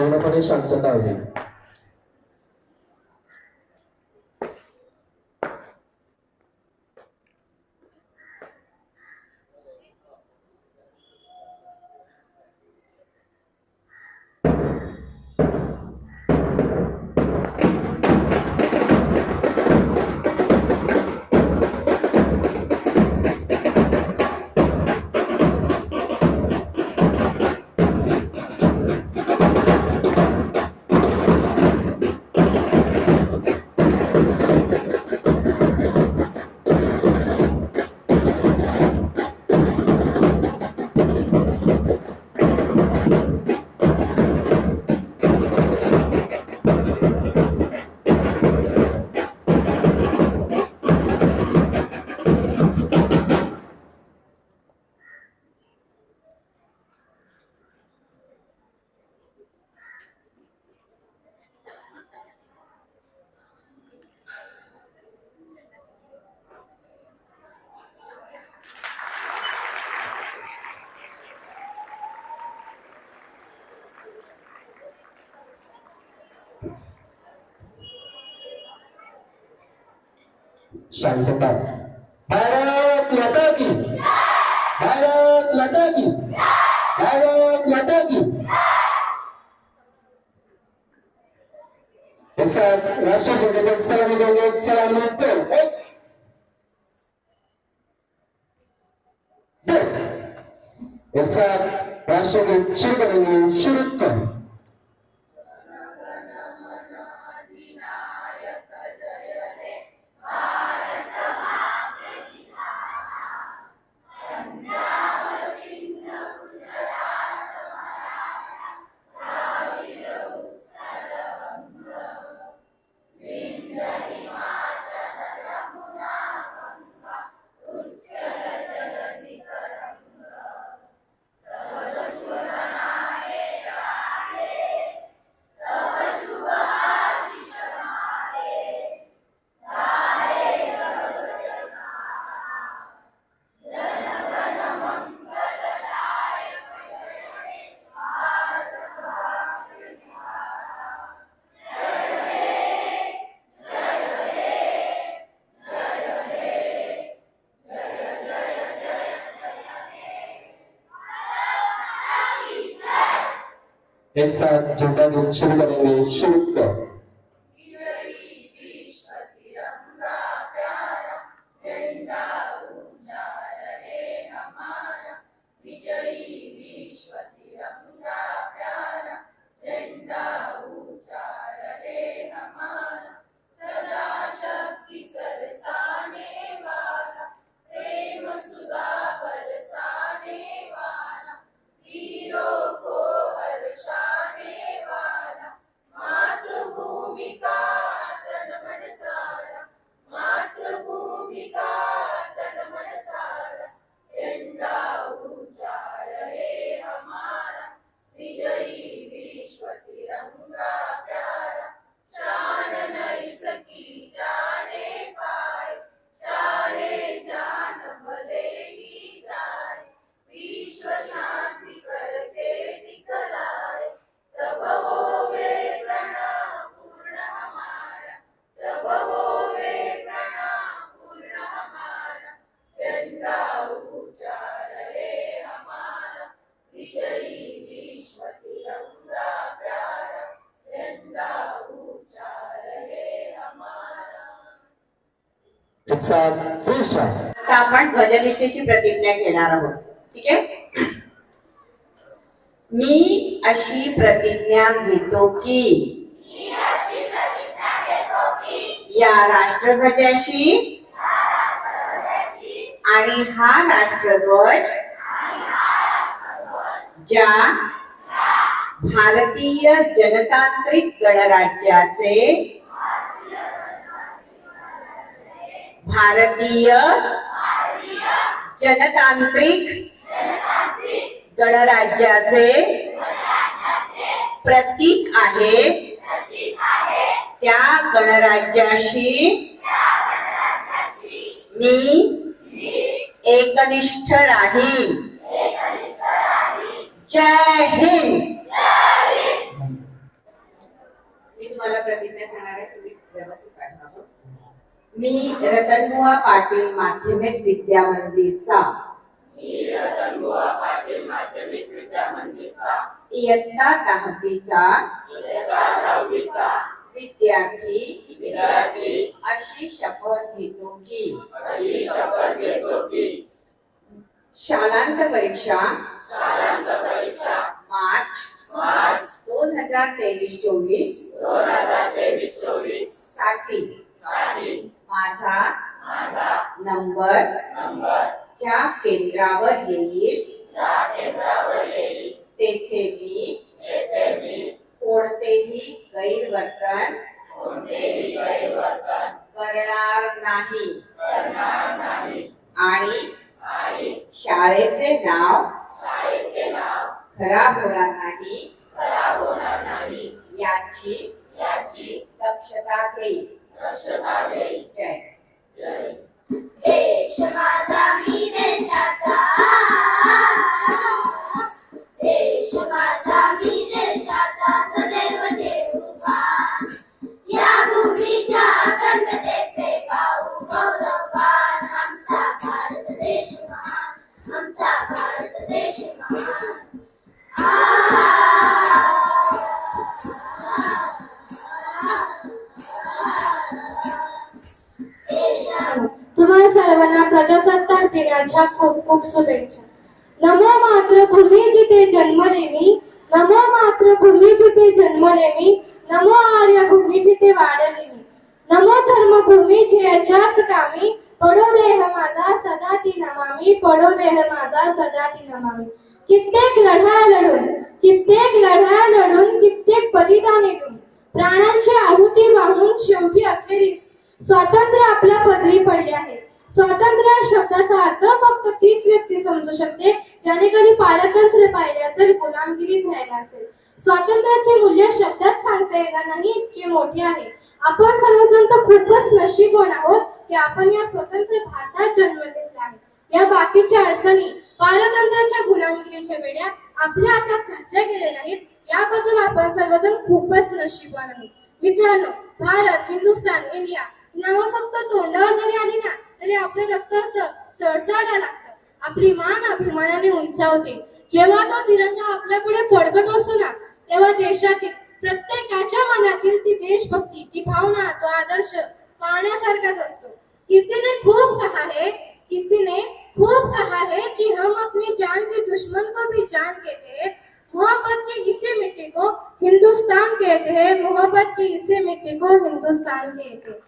পৌরপাড়ে শান্ত কাউরি शांतता भारत माता की भारत माता की भारत माता की एक साथ राष्ट्रपति को सलामी देंगे सलामी दो एक दो एक साथ એન્સાર જંડાનું છેલ્લા શુલ્ક शुरू करेंगे शुरू आता आपण ध्वजनिष्ठेची प्रतिज्ञा घेणार आहोत. ठीक आहे? मी अशी प्रतिज्ञा घेतो की या राष्ट्रध्वजाशी आणि हा राष्ट्रध्वज ज्या भारतीय जनतांत्रिक गणराज्याचे भारतीय जनतांत्रिक गणराज्याचे प्रतीक आहे. त्या गणराज्याशी मी एकनिष्ठ राहीन. जय हिंद. मी तुम्हाला प्रतिज्ञा सांगणार आहे तुम्ही व्यवस्थित पाठवा. मी रतनमुआ पाटील माध्यमिक विद्या मंदिरचा इयत्ता दहावीचा विद्यार्थी. अशी शपथ घेतो की. शालांत परीक्षा. मार्च दोन हजार तेवीस चोवीस. साठी. माझा नंबर ज्या केंद्रावर येईल. तेथे मी कोणतेही गैरवर्तन करणार नाही. आणि शाळेचे नाव खराब होणार नाही. याची दक्षता घेईल. या आमचा भारत देश महान आमचा सर्वांना प्रजासत्ताक दिनाच्या खूप खूप शुभेच्छा. नमो मातृभूमी जिथे जन्मले मी नमो मातृभूमी जिथे जन्मले मी नमो आर्यभूमी जिथे वाढले मी नमो धर्मभूमी जयाच्याच कामी पडो देह माझा सदा ती नमामी पडो देह माझा सदा ती नमामी. कित्येक लढा लढून कित्येक लढा लढून कित्येक बलिदाने देऊन प्राणांची आहुती वाहून शेवटी अखेरीस स्वातंत्र्य आपल्या पदरी पडले आहे. स्वातंत्र्य शब्दाचा अर्थ फक्त तीच व्यक्ती समजू शकते ज्याने कधी पारतंत्र्य पाहिले असेल गुलामगिरीत राहिला असेल. स्वातंत्र्याचे मूल्य शब्दात सांगता येणार नाही इतके मोठे आहे. आपण सर्वजण तर खूपच नशीबवान आहोत की आपण या स्वतंत्र भारतात जन्म घेतला आहे. या बाकीच्या अडचणी पारतंत्र्याच्या गुलामगिरीच्या वेळा आपल्या हातात घातल्या गेल्या नाहीत याबद्दल आपण सर्वजण खूपच नशीबवान आहोत. मित्रांनो भारत हिंदुस्थान इंडिया नावं फक्त तोंडावर जरी आली ना तरी आपलं रक्त असं सळसळायला लागतं. आपली मान अभिमानाने उंचावते. जेव्हा तो तिरंगा आपल्या पुढे फडकत असतो ना तेव्हा देशातील प्रत्येकाच्या मनातील ती देशभक्ती ती भावना तो आदर्श पाहण्यासारखाच असतो. किसीने खूप कहा है किसी ने खूप कहा है कि हम अपनी जान के दुश्मन को भी जान कहते हैं। मोहब्बत की इसी मिट्टी को हिंदुस्तान कहते हैं मोहब्बत की इसी मिट्टी को हिंदुस्तान कहते हैं।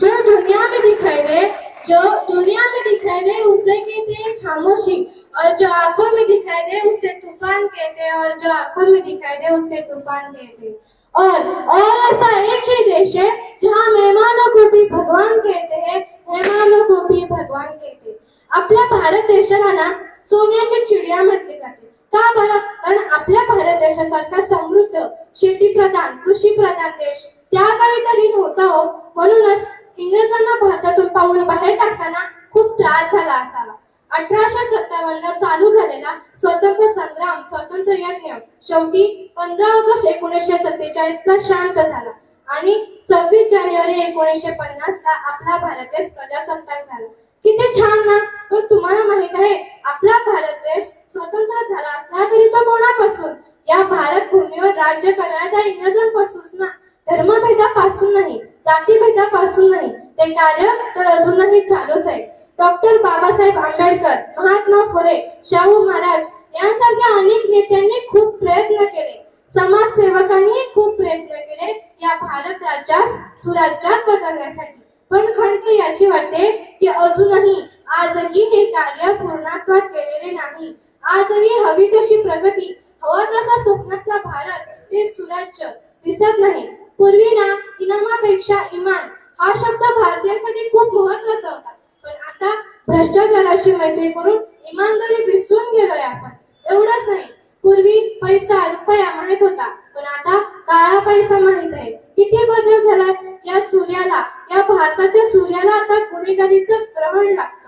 जो दुनिया में दिखाई दे जो दुनिया में दिखाई दे उसे कहते हैं खामोशी। और जो आंखों में दिखाई दे उसे तूफान कहते हैं। और जो आंखों में दिखाई दे उसे तूफान कहते हैं। और और ऐसा एक ही देश है जहाँ मेहमानों को भी भगवान कहते हैं मेहमानों को भी भगवान कहते हैं। आपल्या भारत देशाला ना सोन्याची चिडिया म्हटली जाते का बरं? कारण आपल्या भारत देशासारखा समृद्ध शेती प्रधान कृषी प्रधान देश त्या काळी तरी नव्हता हो. म्हणूनच इंग्रजांना भारतातून पाऊल बाहेर टाकताना खूप त्रास झाला असावा. अठराशे सत्तावन्न चालू झालेला स्वतंत्र संग्राम स्वतंत्र यज्ञ शेवटी पंधरा ऑगस्ट एकोणीसशे सत्तेचाळीस ला शांत झाला आणि सव्वीस जानेवारी एकोणीसशे पन्नास ला आपला भारत देश प्रजासत्ताक झाला. किती छान ना? पण तुम्हाला माहीत आहे आपला भारत देश स्वतंत्र झाला असला तरी तो कोणापासून? या भारत भूमीवर राज्य करणाऱ्या इंग्रजांपासून ना? धर्मभेदापासून नाही. जातीभेदापासून नाही ते कार्य तर अजूनही चालूच आहे. डॉक्टर बाबासाहेब आंबेडकर महात्मा फुले शाहू महाराज यांसारख्या अनेक नेत्यांनी खूप प्रयत्न केले. समाजसेवकांनी खूप प्रयत्न केले या भारत राज्यात सुराज्यात बदलण्यासाठी. पण खंत याची वाटते की अजूनही आजही हे कार्य पूर्णत्वात गेलेले नाही. आजही हवी तशी प्रगती हवा तसा स्वप्नातला भारत ते सुराज्य दिसत नाही. पूर्वी ना इनामापेक्षा इमान हा शब्द भारतीयांसाठी खूप महत्त्वाचा होता. पण आता भ्रष्टाचाराशी मैत्री करून इमानदारी विसरून गेलोय आपण एवढंच नाही. पूर्वी पैसा रुपया माहीत होता पण आता काळा पैसा माहीत आहे. किती बदल झाला या सूर्याला या भारताच्या सूर्याला आता गुन्हेगारीचं ग्रहण लागतं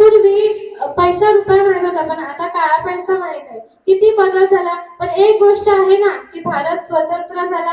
पूर्वी पैसा रुपया म्हणत होता पण आता काळा पैसा माहीत आहे. किती बदल झाला. पण एक गोष्ट आहे ना की भारत स्वतंत्र झाला.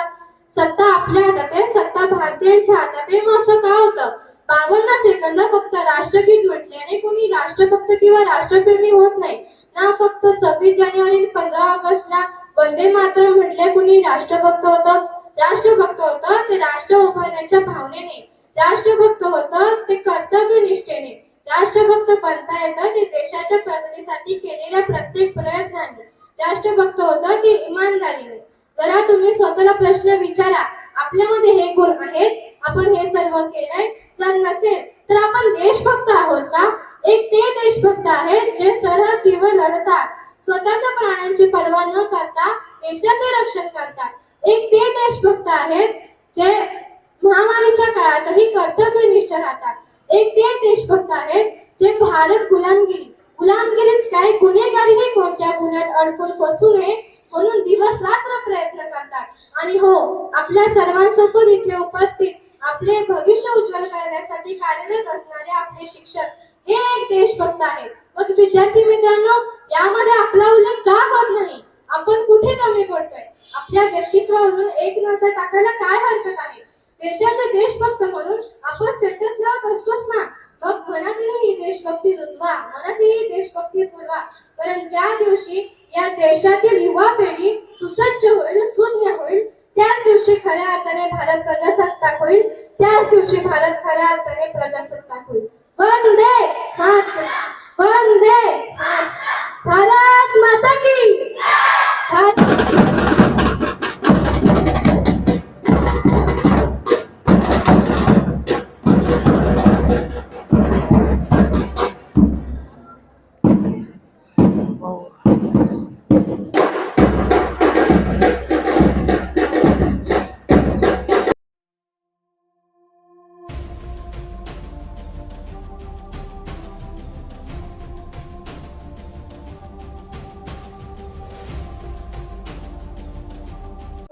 सत्ता आपल्या हातात आहे सत्ता भारतीयांच्या हातात आहे. मग असं का होतं? बावन्न सेकंद फक्त राष्ट्रगीत म्हटल्याने कोणी राष्ट्रभक्त किंवा राष्ट्रप्रेमी होत नाही. ना फक्त सव्वीस जानेवारी पंधरा ऑगस्टला वंदे मातरम म्हटले कुणी राष्ट्रभक्त होतं? राष्ट्रभक्त होतं ते राष्ट्र उभारण्याच्या भावनेने. राष्ट्रभक्त होतं ते कर्तव्य निष्ठेने राष्ट्रभक्त बनता येतं ते देशाच्या प्रगतीसाठी केलेल्या प्रत्येक प्रयत्नाने. राष्ट्रभक्त होतं ते इमानदारीने. जरा तुम्ही स्वतःला प्रश्न विचारा आपल्यामध्ये हे गुण आहेत? आपण हे सर्व केलंय? जर नसेल तर आपण देशभक्त आहोत का? एक ते देशभक्त आहेत जे सरहद्दीवर लढतात. स्वतःच्या प्राण्यांची पर्वा न करता देशाचे रक्षण करतात. एक ते देशभक्त आहेत जे महामारीच्या काळातही कर्तव्यनिष्ठ राहतात. एक ते देशभक्त आहेत जे भारत गुलामगिरी गुलामगिरीच काय गुन्हेगारीही कोणत्या गुन्ह्यात अडकून फसू नये म्हणून दिवस रात्र प्रयत्न करतात. आणि हो आपल्या सर्वांसोबत इथे उपस्थित आपले भविष्य उज्ज्वल करण्यासाठी कार्यरत असणारे आपले शिक्षक हे एक देशभक्त आहेत मग विद्यार्थी मित्रांनो यामध्ये आपला उल्लेख का होत नाही? आपण कुठे कमी पडतोय? आपल्या व्यक्तित्वावरून एक नजर टाकायला काय हरकत आहे? देशाचे देशभक्त म्हणून आपण स्टेटस लावत असतोच ना. मग मनातीलही देशभक्ती रुजवा मनातीलही देशभक्ती फुलवा कारण ज्या दिवशी या देशातील युवा पिढी सुसज्ज होईल सुज्ञ होईल त्याच दिवशी खऱ्या अर्थाने भारत प्रजासत्ताक होईल त्याच दिवशी भारत खऱ्या अर्थाने प्रजासत्ताक होईल. वंदे मातरम. वंदे मातरम. भारत माता की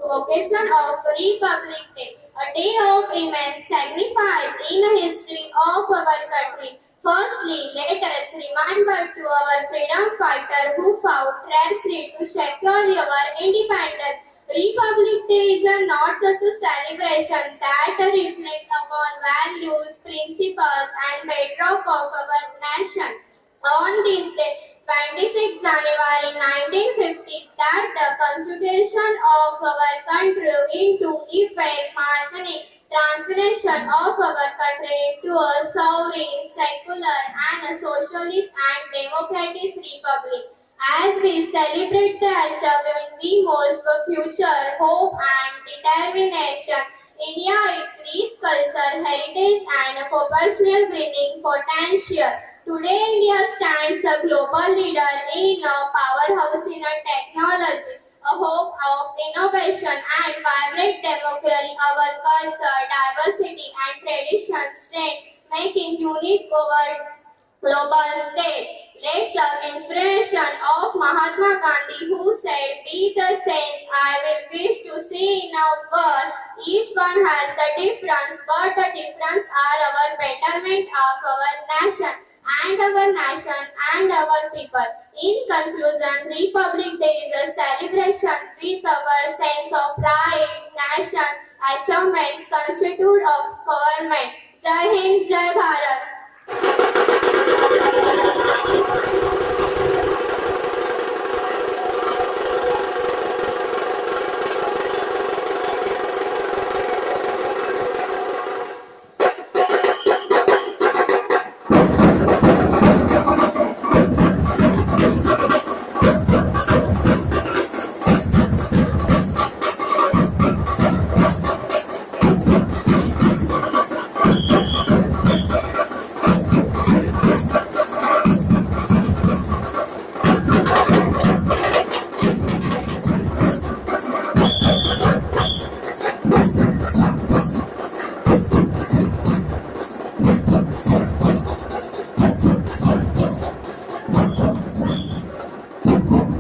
occasion of Republic Day, a day of immense sacrifice in the history of our country. Firstly, let us remember to our freedom fighter who fought tirelessly to secure our independence. Republic Day is not just a celebration that reflects upon values, principles, and bedrock of our nation. On this day, 26 January 1950, that the Constitution of our country into effect marking transformation of our country into a sovereign, secular, and a socialist and democratic republic. As we celebrate the achievement, we most for future hope and determination. India, its rich culture, heritage, and professional bringing potential. Today, India stands a global leader in a powerhouse in a technology, a hope of innovation and vibrant democracy. Our culture, diversity, and tradition strength, making unique our global state. Let's our inspiration of Mahatma Gandhi who said, Be the change I will wish to see in our world. Each one has the difference, but the difference are our betterment of our nation and our nation and our people. In conclusion, Republic Day is a celebration with our sense of pride, nation, achievements, constitute of government. Jai Hind, Jai Bharat.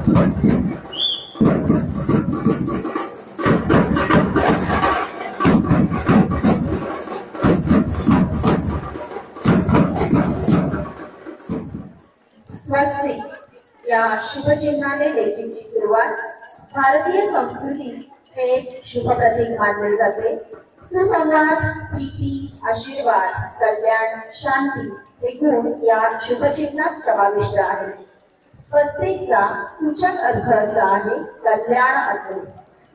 या शुभचिन्हाने लेखीची सुरुवात. भारतीय संस्कृती हे एक शुभ प्रतीक मानले जाते. सुसंवाद प्रीती आशीर्वाद कल्याण शांती हे गुण या शुभचिन्हात समाविष्ट आहेत. स्वस्तिकचा सूचक अर्थ असा आहे कल्याण असे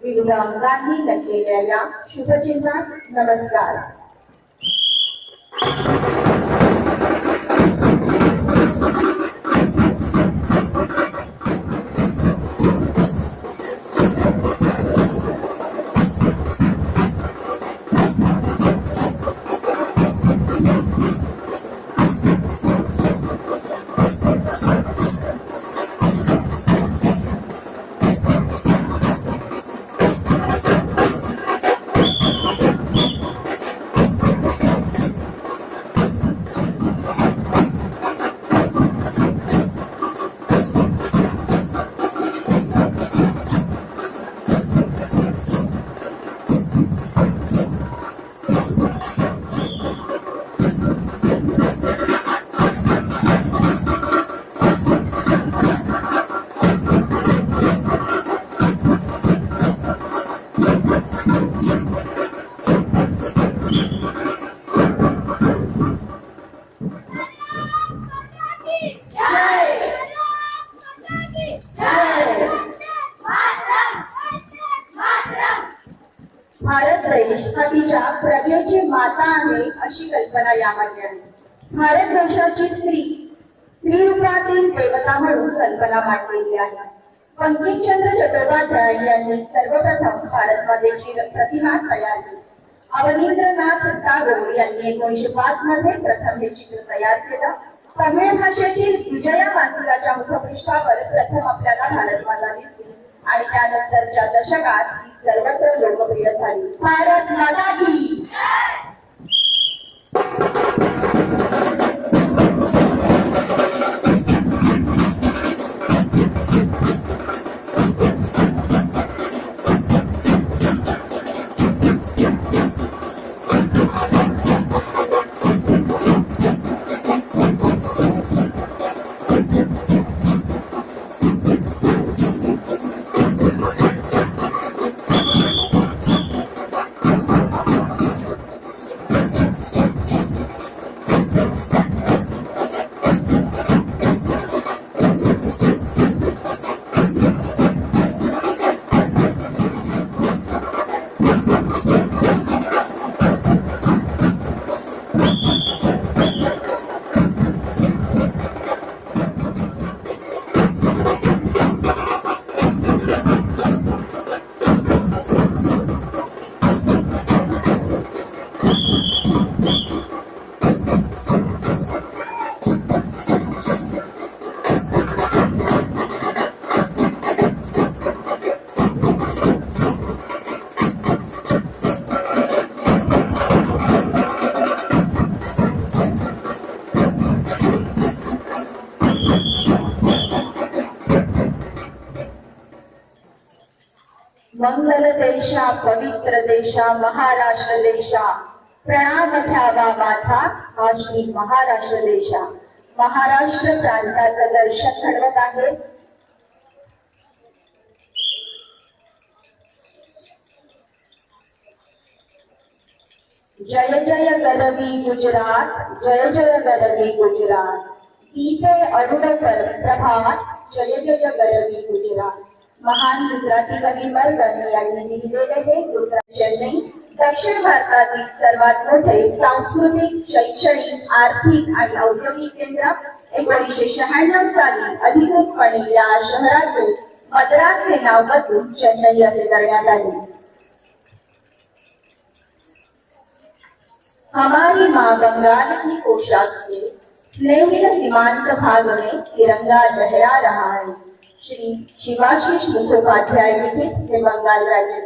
विविध अंगांनी नटलेल्या या शुभचिन्हास नमस्कार. देश हा तिच्या प्रजेची माता आहे अशी कल्पना यामागे आहे. भारत देशाची स्त्री स्त्री रूपातील देवता म्हणून कल्पना मांडलेली आहे. बंकिमचंद्र चट्टोपाध्याय यांनी सर्वप्रथम भारत मातेची प्रतिमा तयार केली. अवनींद्रनाथ टागोर यांनी एकोणीशे पाच मध्ये प्रथम हे चित्र तयार केलं. तमिळ भाषेतील विजया मासिकाच्या मुखपृष्ठावर प्रथम आपल्याला भारत माता दिसली आणि त्यानंतरच्या दशकात ती सर्वत्र लोकप्रिय झाली. भारत माता की मंगल पवित्र देशा महाराष्ट्र देशा. प्रणाम घ्यावा माझा हा श्री महाराष्ट्र देशा. महाराष्ट्र प्रांताचं दर्शन घडवत आहे. जय जय गरवी गुजरात जय जय गरवी गुजरात. दीपे अरुण प्रभात जय जय गरवी गुजरात. महान गुजराती कवी मर्गन यांनी लिहिलेले हे गुजरात चेन्नई दक्षिण भारतातील सर्वात मोठे सांस्कृतिक शैक्षणिक आर्थिक आणि औद्योगिक केंद्र एकोणीसशे शहाण्णव साली अधिकृतपणे या शहराचे मद्रास हे नाव बदलून चेन्नई असे करण्यात आले. हमारी माँ बंगाल की पोशाक में स्नेहिल सीमांत भाग में तिरंगा लहरा रहा है. श्री शिवाशिष मुखोपाध्याय लिखित हे बंगाल राज्य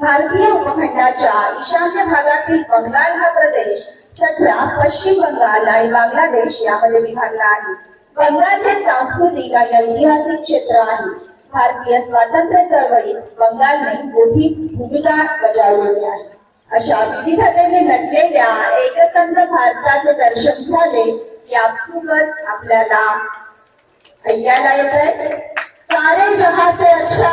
भारतीय उपखंडाच्या ईशान्य भागातील बंगाल हा प्रदेश सध्या पश्चिम बंगाल आणि बांगलादेश यामध्ये विभागला आहे. बंगाल हे सांस्कृतिक आणि ऐतिहासिक क्षेत्र आहे. भारतीय स्वातंत्र्य चळवळीत बंगालने मोठी भूमिका बजावलेली आहे. अशा विविधतेने नटलेल्या एकसंध भारताचे दर्शन झाले की आपल्याला आपल्याला येत आहे सारे जहां से अच्छा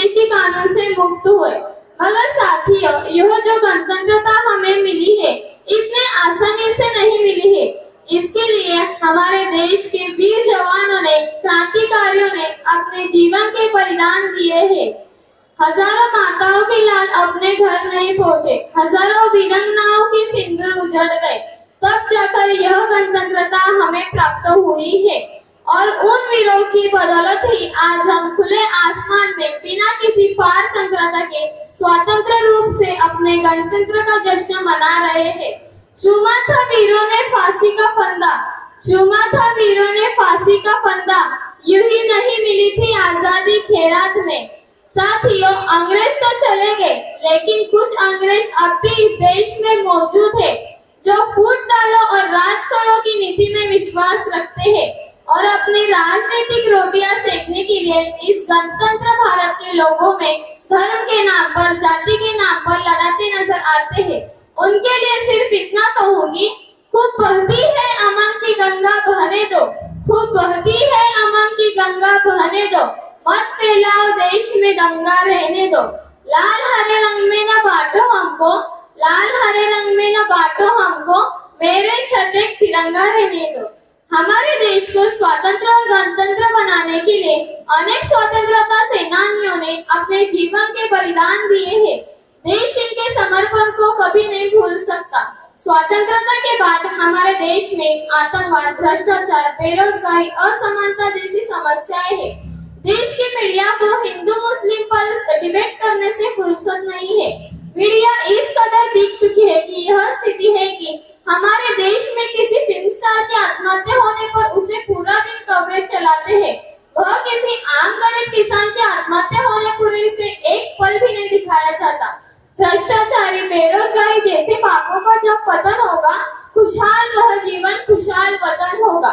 विदेशी कानून से मुक्त हुए। मगर साथियों, यह जो गणतंत्रता हमें मिली है, इतने आसानी से नहीं मिली है। इसके लिए हमारे देश के वीर जवानों ने, क्रांतिकारियों ने अपने जीवन के बलिदान दिए हैं। हज़ारों माताओं के लाल अपने घर नहीं पहुँचे। हज़ारों वीरंगनाओं के सिंदूर उजड़ गए। तब जाकर यह गणतंत्रता हमें प्राप्त हुई है। और उन वीरों की बदौलत ही आज हम खुले आसमान में बिना किसी पारतंत्रता के स्वतंत्र रूप से अपने गणतंत्र का जश्न मना रहे हैं। चूमा था वीरों ने फांसी का फंदा, चूमा था वीरों ने फांसी का फंदा, यूँ ही नहीं मिली थी आज़ादी खेरात में। साथियों, अंग्रेज़ तो चले गए, लेकिन कुछ अंग्रेज़ अब भी इस देश में मौजूद है, जो फूट डालो और राज करो की नीति में विश्वास रखते हैं। और अपनी राजनीतिक रोटियाँ सेकने के लिए इस गणतंत्र भारत के लोगों में धर्म के नाम पर, जाति के नाम पर लड़ाते नज़र आते हैं। उनके लिए सिर्फ़ इतना कहूँगी खूब बहती है अमन की गंगा, बहने दो। खूब बहती है अमन की गंगा, बहने दो। मत फैलाओ देश में दंगा, रहने दो। लाल हरे रंग में न बांटो हमको, लाल हरे रंग में न बांटो हमको, मेरे छठे तिरंगा रहने दो। हमारे देश को स्वतंत्र और गणतंत्र बनाने के लिए अनेक स्वतंत्रता सेनानियों ने अपने जीवन के बलिदान दिए हैं। देश इनके समर्पण को कभी नहीं भूल सकता। स्वतंत्रता के बाद हमारे देश में आतंकवाद, भ्रष्टाचार, बेरोजगारी, असमानता जैसी समस्याएँ हैं। देश की मीडिया को हिंदू, मुस्लिम पर डिबेट करने से फुर्सत नहीं है। मीडिया इस कदर बिक चुकी है कि यह स्थिति है कि हमारे देश में किसी फ़िल्म स्टार की आत्महत्या होने पर उसे पूरा दिन कवरेज चलाते हैं। वह किसी आम गरीब किसान की आत्महत्या होने पर उसे एक पल भी नहीं दिखाया जाता। भ्रष्टाचारी, बेरोजगारी जैसे पापों का जब पतन होगा, खुशहाल वह जीवन, खुशहाल वतन होगा।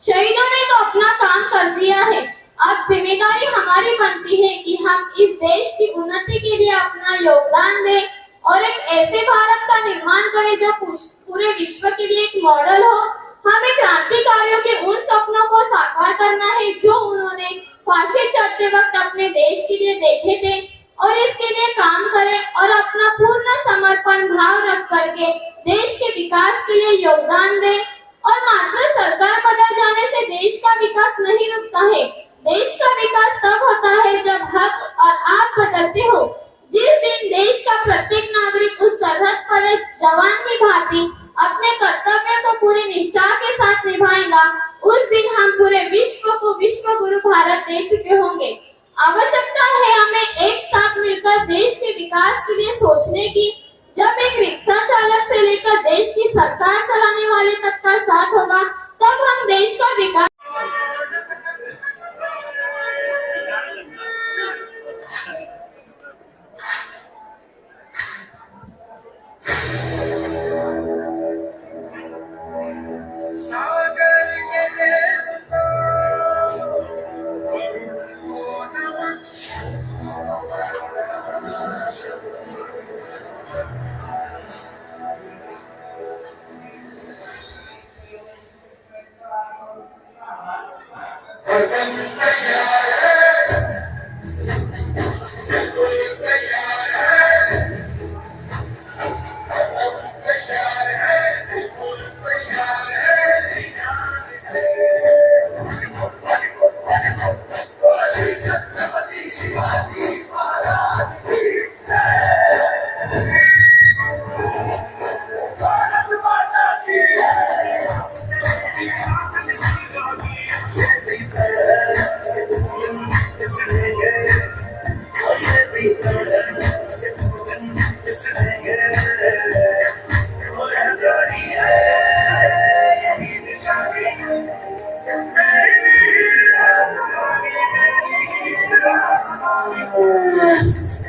शहीदों ने तो अपना काम कर दिया है। अब ज़िम्मेदारी हमारी बनती है कि हम इस देश की उन्नति के लिए अपना योगदान दें और एक ऐसे भारत का निर्माण करें जो पूरे विश्व के लिए एक मॉडल हो, हमें क्रांतिकारियों के उन सपनों को साकार करना है जो उन्होंने फांसी चढ़ते वक्त अपने देश के लिए देखे थे और इसके लिए काम करें और अपना पूर्ण समर्पण भाव रख करके देश के विकास के लिए योगदान दें। और मात्र सरकार बदल जाने से देश का विकास नहीं रुकता है। देश का विकास तब होता है जब हक और आप बदलते हो। जिस दिन देश का प्रत्येक नागरिक उस सरहद पर जवान की भांति अपने कर्तव्य को पूरी निष्ठा के साथ निभाएगा, उस दिन हम पूरे विश्व को विश्व गुरु भारत दे चुके होंगे। आवश्यकता है हमें एक साथ मिलकर देश के विकास के लिए सोचने की। जब एक रिक्शा चालक से लेकर देश की सरकार चलाने वाले तक का साथ होगा, तब हम देश का विकास Thank you.